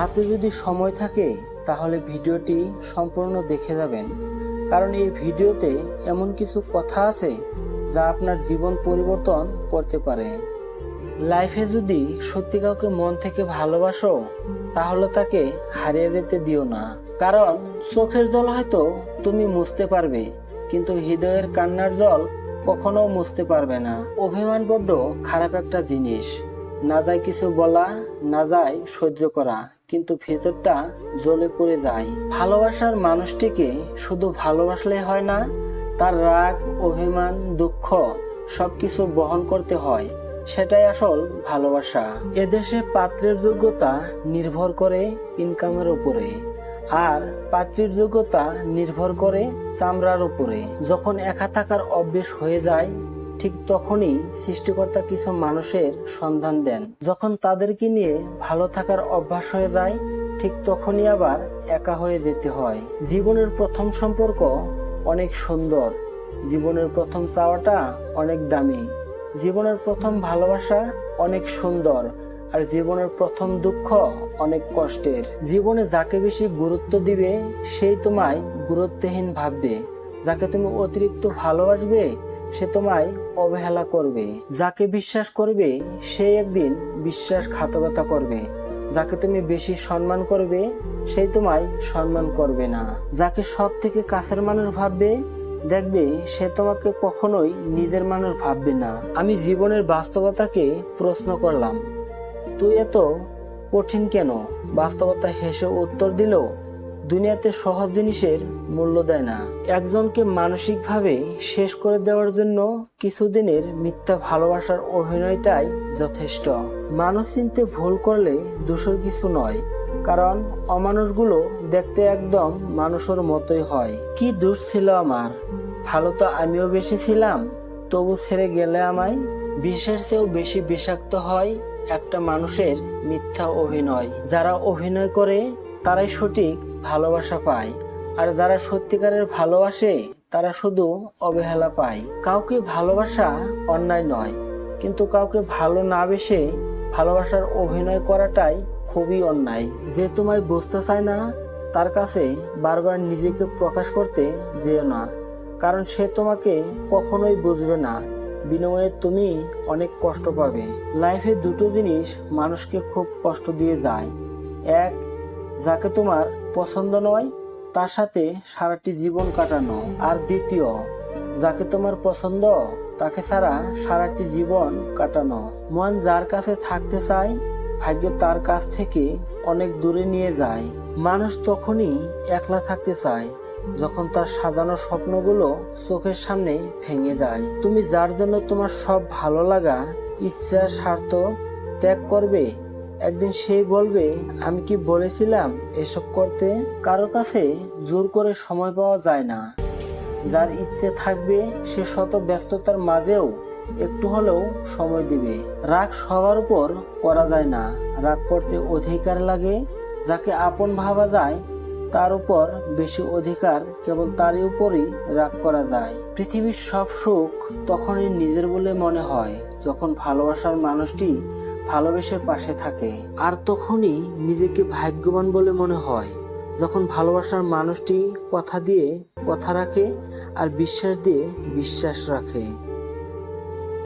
হাতে যদি সময় থাকে, তাহলে ভিডিওটি সম্পূর্ণ দেখে যাবেন। কারণ এই ভিডিওতে এমন কিছু কথা আছে যা আপনার জীবন পরিবর্তন করতে পারে। লাইফে যদি সত্যি কাউকে মন থেকে ভালোবাসো, তাহলে তাকে হারিয়ে যেতে দিও না। কারণ চোখের জল হয়তো তুমি মুছতে পারবে, কিন্তু হৃদয়ের কান্নার জল কখনো মুছতে পারবে না। অভিমান বড্ড খারাপ একটা জিনিস। না যায় কিছু বলা, না যায় সহ্য করা। কিন্তু ভেতরটা জ্বলে পড়ে যায়। ভালোবাসার মানুষটিকে শুধু ভালোবাসলে হয় না, তার রাগ, অভিমান, দুঃখ সবকিছু বহন করতে হয়। সেটাই আসল ভালোবাসা। এদেশে পাত্রের যোগ্যতা নির্ভর করে ইনকামের উপরে, আর পাত্রীর যোগ্যতা নির্ভর করে চামড়ার উপরে। যখন একা থাকার অভ্যেস হয়ে যায় ঠিক তখনই সৃষ্টিকর্তা কিছু মানুষের সন্ধান দেন। যখন তাদেরকে নিয়ে ভালো থাকার অভ্যাস হয়ে যায়, ঠিক তখনই আবার একা হয়ে যেতে হয়। জীবনের প্রথম সম্পর্ক অনেক সুন্দর। জীবনের প্রথম চাওয়াটা অনেক দামি। জীবনের প্রথম ভালোবাসা অনেক সুন্দর। আর জীবনের প্রথম দুঃখ অনেক কষ্টের। জীবনে যাকে বেশি গুরুত্ব দিবে, সেই তোমায় গুরুত্বহীন ভাববে। যাকে তুমি অতিরিক্ত ভালোবাসবে সে তোমায় অবহেলা করবে। যাকে বিশ্বাস করবে, সে একদিন বিশ্বাসঘাতকতা করবে। যাকে তুমি বেশি সম্মান করবে সেই তোমায় সম্মান করবে না। যাকে সব থেকে কাছের মানুষ ভাববে, দেখবে সে তোমাকে কখনোই নিজের মানুষ ভাববে না। আমি জীবনের বাস্তবতাকে প্রশ্ন করলাম, তুই এত কঠিন কেন? বাস্তবতা হেসে উত্তর দিল দুনিয়াতে সহজ জিনিসের মূল্য দেয় না। একজনকে মানসিকভাবে শেষ করে দেওয়ার জন্য কিছুদিনের মিথ্যা ভালোবাসার অভিনয়টাই যথেষ্ট। মানুষ চিনতে ভুল করলে দোষের কিছু নয়, কারণ অমানুষগুলো দেখতে একদম মানুষের মতোই হয়। কি দোষ ছিল আমার? ভালো তো আমিও বেশি ছিলাম, তবু ছেড়ে গেলে আমায় বিষের চেয়েও বেশি বিষাক্ত হয় একটা মানুষের মিথ্যা অভিনয়। যারা অভিনয় করে তারাই সঠিক ভালোবাসা পায়। আর যারা সত্যিকারের ভালোবাসে, তারা শুধু অবহেলা পায়। কাউকে ভালোবাসা অন্যায় নয়, কিন্তু কাউকে ভালো না বেসে ভালোবাসার অভিনয় করাটাই খুবই অন্যায়। যে তোমায় বুঝতে চায় না, তার কাছে বারবার নিজেকে প্রকাশ করতে যেও না, কারণ সে তোমাকে কখনোই বুঝবে না। বিনিময়ে তুমি অনেক কষ্ট পাবে। লাইফে দুটো জিনিস মানুষকে খুব কষ্ট দিয়ে যায়। এক যাকে তোমার পছন্দ নয়, তার সাথে সারাটি জীবন কাটানো। আর দ্বিতীয়, যাকে তোমার পছন্দ, তাকে ছাড়া সারাটি জীবন কাটানো। মন যার কাছে থাকতে চায়, ভাগ্য তার কাছ থেকে অনেক দূরে নিয়ে যায়। মানুষ তখনই একলা থাকতে চায়, যখন তার সাজানো স্বপ্নগুলো চোখের সামনে ভেঙে যায়। তুমি যার জন্য তোমার সব ভালো লাগা, ইচ্ছা, স্বার্থ ত্যাগ করবে একদিন সেই বলবে, আমি কি বলেছিলাম এসব করতে? কারও কাছে জোর করে সময় পাওয়া যায় না। যার ইচ্ছে থাকবে সে শত ব্যস্ততার মাঝেও একটু হলেও সময় দিবে। রাগ সবার উপর করা যায় না। রাগ করতে অধিকার লাগে। যাকে আপন ভাবা যায়, তার উপর বেশি অধিকার কেবল তারই উপরই রাগ করা যায়। পৃথিবীর সব সুখ তখনই নিজের বলে মনে হয়, যখন ভালোবাসার মানুষটি ভালোবেসে পাশে থাকে। আর তখনই নিজেকে ভাগ্যবান বলে মনে হয়। যখন ভালোবাসার মানুষটি কথা দিয়ে, কথা রাখে, আর বিশ্বাস দিয়ে বিশ্বাস রাখে।